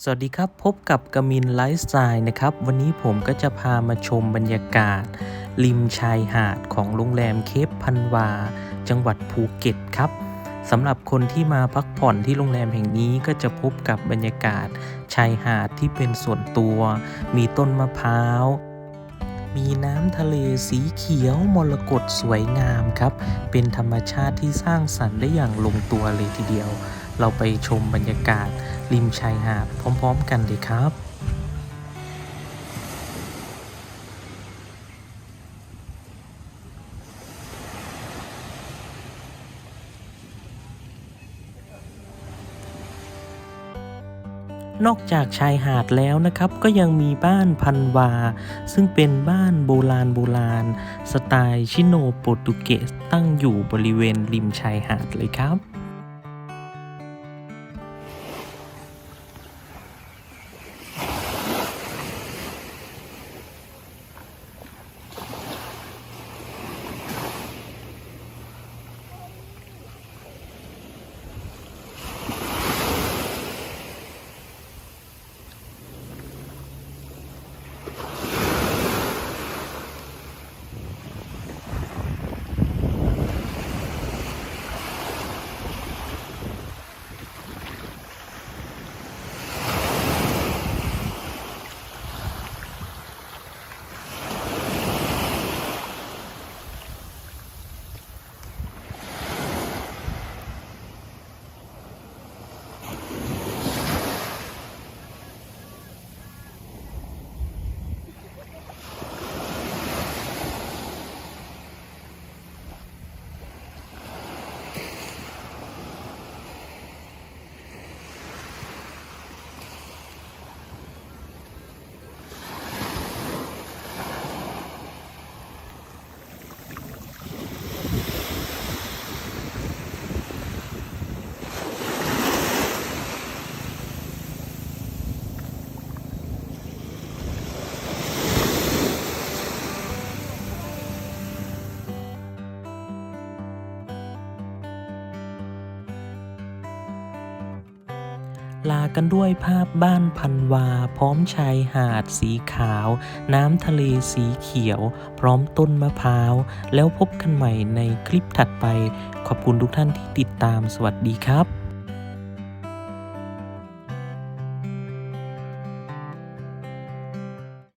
สวัสดีครับ พบกับกมินไลฟ์สไตล์นะครับ วันนี้ผมก็จะพามาชมบรรยากาศ ริมชายหาดของโรงแรมเคปพันวา จังหวัดภูเก็ตครับสำหรับคนที่มาพักผ่อนที่โรงแรมแห่งนี้ก็จะพบกับบรรยากาศ ชายหาดที่เป็นส่วนตัว มีต้นมะพร้าว มีน้ำทะเลสีเขียวมรกตสวยงามครับ เป็นธรรมชาติที่สร้างสรรค์ได้อย่างลงตัวเลยทีเดียว เราไปชมบรรยากาศริมชายหาดพร้อม ๆ กันเลยครับ นอกจากชายหาดแล้วนะครับ ก็ยังมีบ้านพันวา ซึ่งเป็นบ้านโบราณโบราณ สไตล์ชิโนโปรตุเกสตั้งอยู่บริเวณริมชายหาดเลยครับ ลากันด้วยภาพบ้านพันวา พร้อมชายหาดสีขาว น้ำทะเลสีเขียว พร้อมต้นมะพร้าว แล้วพบกันใหม่ในคลิปถัดไป ขอบคุณทุกท่านที่ติดตามสวัสดีครับ